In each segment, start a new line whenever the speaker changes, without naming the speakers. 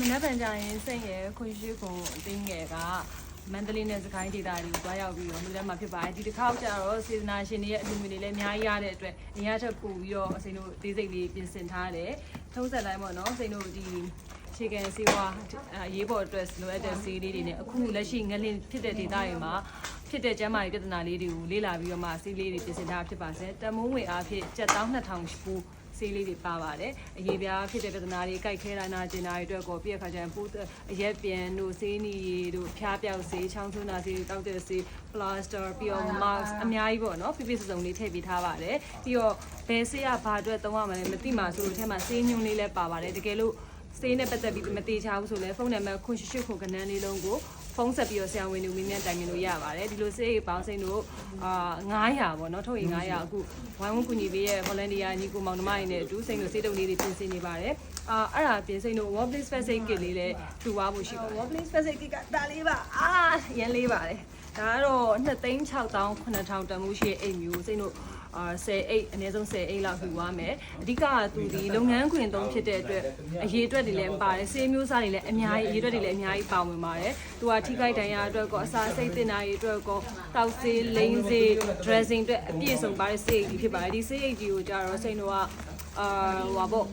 မနက်ဖြန်ကြရင်စိတ်ရယ်ခွန်ရှိခွန်အသိငယ်ကမန္တလေးနဲ့စကိုင်းဒေသတွေကိုတွားရောက်ပြီးတော့လူထဲမှာဖြစ်ပါတယ်ဒီတစ်ခါကျတော့စေတနာရှင်တွေရဲ့အလူငွေတွေလည်းအများကြီးရတဲ့အတွက်အရင်ကထပ်ပို့ပြီးတော့အစိမ်းတို့သေးစိတ်လေးပြင်ဆင်ထားတယ်ထုံးဆက်တိုင်းပေါ့နော်စိမ်းတို့ဒီခြေကန်စီဝါအရေးပေါ်အတွက်လိုအပ်တဲ့စီးလေးတွေနဲ့အခုလက်ရှိငလင်ဖြစ်တဲ့ဒေသတွေမှာဖြစ်တဲ့ကျန်းမာရေးပြဿနာလေးတွေကိုလေ့လာပြီးတော့မှစီးလေးတွေပြင်ဆင်ထားဖြစ်ပါစေတမုံငွေအားဖြင့်72000ရှိ ဆေးလေးတွေပါပါတယ်အရေးပြားဖြစ်တဲ့ပြဿနာတွေကြိုက်ခဲတာနာကျင်တာတွေအတွက်ကိုပြည့်ခါကျရင်ပိုးအရက်ပြန်တို့ဆေးနီတို့ဖျားပြောက်ဆေးချောင်းဆိုးနာဆေးတောက်တဲ့ဆေး plaster ပြီးတော့ mask အများကြီးပေါ့နော်ပြပြစုံစုံလေးထည့်ပေးထားပါတယ်ပြီးတော့ဘယ်ဆေးကဘာအတွက်သုံးရမလဲမသိမှဆိုလို့ထဲမှာဆေးညွှန်းလေးလည်းပါပါတယ်တကယ်လို့ ဆေးနဲ့ပတ်သက်ပြီးမသေးချဘူးဆိုလဲဖုန်းနံပါတ်ခွန်ရှိရှိခုကနန်းလေးလုံးကိုဖုန်းဆက်ပြီးတော့ဆရာဝန်တွေမင်းမြန်တိုင်ပင်လို့ရပါတယ်ဒီလိုစေးပေါင်းစိန်တို့အာ900ပေါ့နော်ထုတ်ရင်900အခုဝိုင်းဝန်းကူညီပေးရဲ့ volunteer ညီကိုမောင်နှမတွေနဲ့အတူစိန်တို့စေးတုပ်လေးတွေပြင်ဆင်နေပါတယ်အာအဲ့ဒါပြင်စိန်တို့ workplace first aid kit လေးလည်းထူသွားဖို့ရှိပါတယ် workplace first aid kit ကဒါလေးပါအာရန်လေးပါတယ်ဒါကတော့2သိန်း6000 9000တန်မှုရှိတဲ့အိမ်မျိုးစိန်တို့ အာ10အိတ်အနည်းဆုံး10အိတ်လောက်ယူသွားမယ်အဓိကကသူဒီလုပ်ငန်းခွင်သုံးဖြစ်တဲ့အတွက်အရေးအတွက်တွေလည်းပါတယ်ဆေးမျိုးစားတွေလည်းအများကြီးအရေးအတွက်တွေလည်းအများကြီးပါဝင်ပါတယ်သူကထိခိုက်ဒဏ်ရာအတွက်ကောအစာစိတ်တင်တာတွေအတွက်ကောတောက်ဆေးလိန်ဆေး dressing အတွက်အပြည့်စုံပါတဲ့ဆေးအိတ်ကြီးဖြစ်ပါတယ်ဒီဆေးအိတ်ကြီးကိုကြတော့စိတ်တို့ကအာဟိုပါပေါ့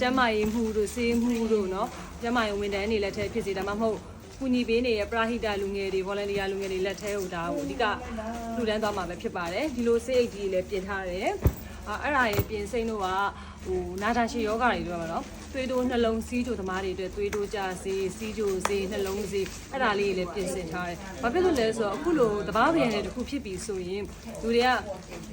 ကျမရေးမှုတို့ဆေးမှုတို့เนาะကျမရေးဝန်ထမ်းတွေလက်ထက်ဖြစ်စေဒါမှမဟုတ် ကူညီပေးနေတဲ့ပရာဟိတလူငယ်တွေ volunteer လူငယ်တွေလက်ထဲဟိုဒါကိုအဓိကလှူဒန်းသွားမှာပဲဖြစ်ပါတယ်ဒီလိုစိတ်အိတ်ကြီးလည်းပြင်ထားတယ်အာအဲ့ဒါရေပြင်စိမ့်တို့ကဟိုနာတာရှည်ယောဂတွေပြောမှာနော်သွေးတိုးနှလုံးစီးကြိုသမားတွေအတွက်သွေးတိုးကြစေးစီးကြိုစေးနှလုံးစေးအဲ့ဒါလေးတွေလည်းပြင်ဆင်ထားတယ်။ဘာဖြစ်လို့လဲဆိုတော့အခုလိုတဘာပြန်တဲ့တစ်ခုဖြစ်ပြီဆိုရင်လူတွေက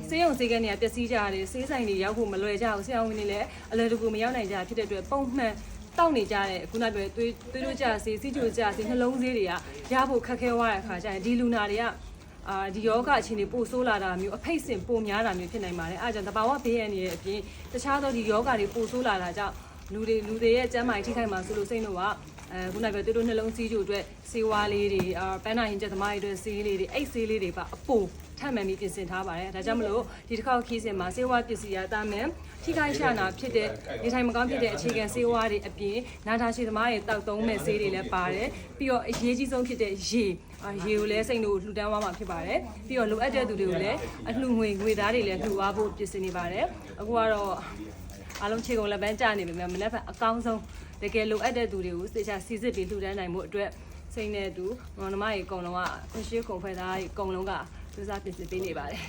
စေးရုံစေးကနေပျက်စီးကြတယ်စေးဆိုင်တွေရောက်ဖို့မလွယ်ကြဘူးဆရာဝန်တွေလည်းအလွယ်တကူမရောက်နိုင်ကြဖြစ်တဲ့အတွက်ပုံမှန် တောက်နေကြတဲ့ခုနကပြောသွေးသွေးတို့ကြစေးစီးကြိုကြစေးနှလုံးစေးတွေကရဖို့ခက်ခဲသွားတဲ့အခါကျရင်ဒီလူနာတွေကအာဒီယောဂအခြေအနေပိုဆိုးလာတာမျိုးအဖိတ်စင်ပိုများတာမျိုးဖြစ်နိုင်ပါတယ်အဲဒါကြောင့်တဘာဝဘေးရန်ရဲ့အပြင်တခြားသောဒီယောဂတွေပိုဆိုးလာတာကြောင့်လူတွေလူတွေရဲ့ကျန်းမာရေးထိခိုက်မှာဆိုလို့စိတ်လို့ကအဲခုနကပြောတူတူနှလုံးစီးကြိုအတွက်စေဝါလေးတွေအာပန်းနာရင်ကျက်သမားတွေအတွက်ဆေးလေးတွေအိတ်ဆေးလေးတွေပါအပိုထပ် မှန်ပြီးပြင်ဆင်ထားပါတယ်ဒါကြောင့်မလို့ဒီတစ်ခေါက်ခီးစင်မှာစေဝါပစ္စည်းရတာမှန်ထိခိုက်ရှာနာဖြစ်တဲ့ဒီထိုင်မကောင်းဖြစ်တဲ့အခြေခံစေဝါတွေအပြင်နာတာရှိသမားတွေတောက်သုံးမဲ့ဆေးတွေလည်းပါတယ်ပြီးတော့အရေးကြီးဆုံးဖြစ်တဲ့ရေအာရေကိုလည်းစိတ်လို့လှူဒန်းသွားမှာဖြစ်ပါတယ်ပြီးတော့လိုအပ်တဲ့သူတွေကိုလည်းအလှူငွေငွေသားတွေလည်းလှူသွားဖို့ပြင်ဆင်နေပါတယ်အခုကတော့အားလုံးခြေကုန်လက်ပန်းကျနေပြီမြတ်မနေ့ကအကောင်းဆုံးတကယ်လိုအပ်တဲ့သူတွေကိုစေချာစီစစ်ပြီးလှူဒန်းနိုင်မှုအတွက်စိတ်နဲ့အတူမောင်နှမကြီးအကုန်လုံးကခွန်ရှိကုန်ဖွဲ့သားကြီးအကုန်လုံးက စူးစမ်းပြင်ဆင်ပေးနေပါတယ်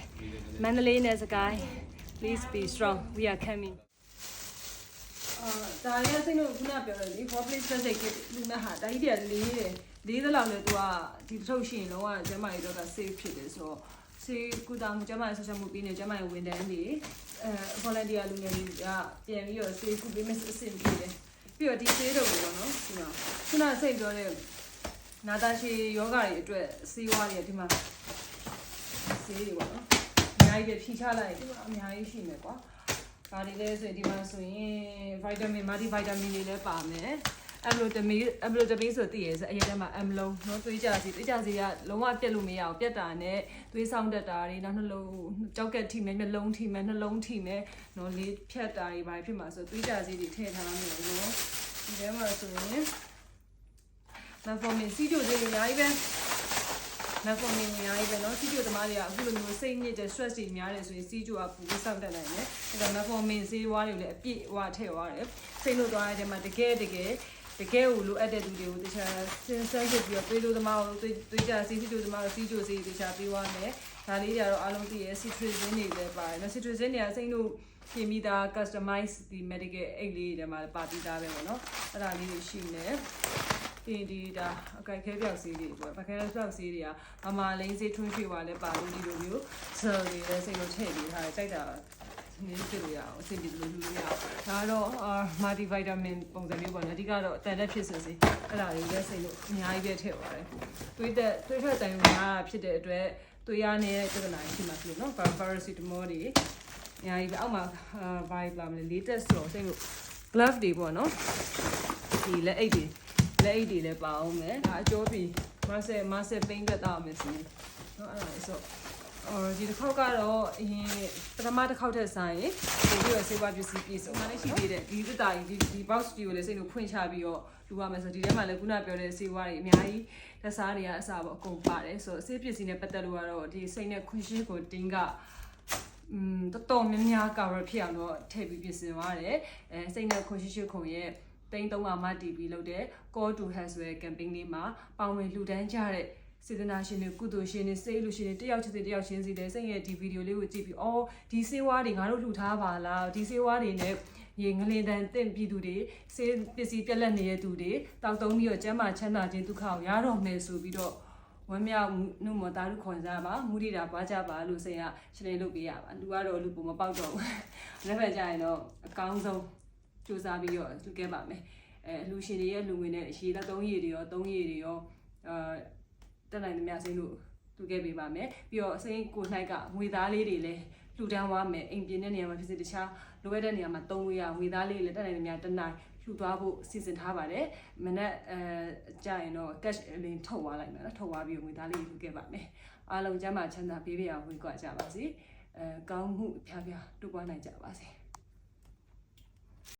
မန္တလေးနဲ့စကိုင်း please be strong we are coming အာဒါရစိတ်လို့ခုနပြောတယ်လေ for place စိတ်ကလူနာဟာဒါကြီးတည်းလေးတယ်လေးသလောက်လဲသူကဒီတစ်ထုပ်ရှိရင်လုံးဝကျမကြီးတော့က safe ဖြစ်တယ်ဆိုတော့စေကူတာမှုကျမကြီးဆက်ဆက်မှုပြီးနေကျမကြီးဝန်တန်းတွေအဲ volunteer လူငယ်တွေကပြန်ပြီးတော့စေကူပေးမစစ်စစ်ပြီးတယ်ပြီးတော့ဒီစေးတော့ပေါ့နော်ဒီမှာခုနစိတ်ပြောတဲ့နာတာရှည်ယောဂတွေအတွက်စေးဝါးတွေဒီမှာ စေးတွေပေါ့နော်အများကြီးပဲဖြီချလိုက်ဒီမှာအများကြီးရှိမယ်ကွာ ဘာတွေလဲဆိုရင်ဒီမှာဆိုရင် vitamin multi vitamin တွေလည်းပါမယ်အမလိုတမီအမလိုတမီဆိုတည်ရဆိုအရင်တည်းမှာအမလုံးเนาะသွေးကြစီသွေးကြစီကလုံးဝပြက်လို့မရအောင်ပြက်တာနဲ့သွေးဆောင်တက်တာတွေနောက်နှလုံးကြောက်ကက်ထိမယ်မျက်လုံးထိမယ်နှလုံးထိမယ်เนาะလေးဖြတ်တာတွေဘာဖြစ်မှာဆိုသွေးကြစီတွေထည့်ထားမယ်เนาะဒီထဲမှာဆိုရင်မဖော်မင်စီဂျိုတွေအများကြီးပဲ မက်ဖော်မင်အများကြီးပဲเนาะစီဂျိုသမားတွေကအခုလိုမျိုးစိတ်ညစ်တဲ့ stress တွေများတယ်ဆိုရင်စီဂျိုကပူပြီးစောင့်တက်နိုင်တယ်။ဒါကမက်ဖော်မင်ဆေးဝါးတွေလည်းအပြည့်ဝထည့်သွားတယ်။စိတ်လို့သွားရတဲ့မှာတကယ်တကယ်တကယ်ကိုလိုအပ်တဲ့သူတွေကိုတခြားစင်ဆက်ဖြစ်ပြီးတော့တွေးလို့သမားကိုတွေးတွေးကြစီစီဂျိုသမားကိုစီဂျိုစီတခြားပြီးသွားမယ်။ဒါလေးတွေကတော့အားလုံးသိရဲ့ citrizin တွေလည်းပါတယ်နော် citrizin တွေကစိတ်လို့ပြင်ပြီးသား customize ဒီ medical aid လေးတွေမှာပါပြီးသားပဲပေါ့နော်။အဲ့ဒါလေးတွေရှိနေ တယ်။ဒီဒီဒါအကြိုက်ခဲပြောက်စီးတွေပေါ့ပခဲပြောက်စီးတွေကမမလိန်စေးထွန်းရွှေပါလဲပါလို့ဒီလိုမျိုးဇယ်တွေလည်းစိတ်လို့ထည့်ပြီးထားတယ်ကြိုက်တာနည်းပြလို့ရအောင်အဆင်ပြေလို့လူလို့ရအောင်ဒါတော့အာမာတီဗိုက်တာမင်ပုံစံမျိုးပေါ့နော်အဓိကတော့အတန်လက်ဖြစ်စေစီအဲ့ဒါတွေလည်းစိတ်လို့အများကြီးပဲထည့်ပါတယ်တွေးတဲ့တွေးထွက်တိုင်များဖြစ်တဲ့အတွက်သွေးရနေတဲ့ပြဿနာရှိမှဖြစ်လို့နော် paracetamol တွေအများကြီးပဲအောက်မှာအာ vibe လာမလဲ latest ဆိုစိတ်လို့ glove တွေပေါ့နော်ဒီလက်အိတ်တွေ လက်အိတ်တွေလည်းပါအောင်မယ်ဒါအကျိုးပြီးမဆက်မဆက်ပိန်းတက်တော့မယ်စီနော်အဲ့ဒါလေဆိုအော်ဒီတစ်ခေါက်ကတော့အရင်ပထမတစ်ခေါက်ထက်ဆိုင်ရင်ပို့ပြီးတော့စေဝါပစ္စည်းပြည့်စုံတာလည်းရှိသေးတယ်ဒီသစ်တာကြီးဒီဒီ box ကြီးကိုလည်းစိတ်လို့ဖွင့်ချပြီးတော့လူရမယ်ဆိုဒီထဲမှာလည်းခုနပြောတဲ့စေဝါတွေအများကြီးသက်စားတွေကအစားပေါ့အကုန်ပါတယ်ဆိုတော့အစေးပစ္စည်းနဲ့ပတ်သက်လို့ကတော့ဒီစိတ်နဲ့ခွင့်ရှိကိုတင်းကอืมတော်တော်များများကာရဖြစ်အောင်တော့ထည့်ပြီးပြင်ဆင်သွားတယ်အဲစိတ်နဲ့ခွန်ရှိရှိခွန်ရဲ့ တိန်း300မှတီးပြီးလုပ်တဲ့ call to has ဆိုတဲ့ campaign လေးမှာပါဝင်လှူဒန်းကြတဲ့စေတနာရှင်တွေကုသိုလ်ရှင်တွေစိတ်လူရှင်တွေတယောက်ချင်းစီတယောက်ချင်းစီတဲ့စိတ်ရဲ့ဒီဗီဒီယိုလေးကိုကြည့်ပြီးအော်ဒီစေဝါတွေငါတို့လှူထားပါလားဒီစေဝါတွေနဲ့ရေငလင်တန်တင့်ပြည်သူတွေစေပစ္စည်းပြက်လက်နေတဲ့သူတွေတောက်တုံးပြီးတော့ကျမ်းမာချမ်းသာခြင်းဒုက္ခကိုရတော့မယ်ဆိုပြီးတော့ဝမ်းမြောက်နှုတ်မသားလူခွန်စားပါမူရိတာပွားကြပါလို့စိတ်ကရှင်းလင်းလုပ်ပေးရပါလူကတော့လူပုံမပေါက်တော့ဘူးနောက်ဘက်ကျရင်တော့အကောင်းဆုံး စူးစမ်းပြီးတော့လူခဲ့ပါမယ်အဲလူရှင်တွေရဲ့လူငွေနဲ့ရေလက်သုံးရည်တွေရောသုံးရည်တွေရောအာတက်နိုင်သမျှစိမ့်လို့လူခဲ့ပေးပါမယ်ပြီးတော့စိမ့်ကို၌ကငွေသားလေးတွေလည်းလှူဒန်းသွားမယ်အိမ်ပြင်းတဲ့နေရာမှာဖြစ်စေတခြားလိုအပ်တဲ့နေရာမှာသုံးလို့ရငွေသားလေးလည်းတက်နိုင်သမျှတနိုင်လှူသွားဖို့စီစဉ်ထားပါတယ်မနက်အဲကြာရင်တော့ cash အလင်းထုတ်သွားလိုက်မယ်နော်ထုတ်သွားပြီးငွေသားလေးလှူခဲ့ပါမယ်အားလုံးကျမ်းမာချမ်းသာပေးပြအောင်ဝေကြကြပါစေအဲကောင်းမှုအဖျားဖျားတိုးပွားနိုင်ကြပါစေ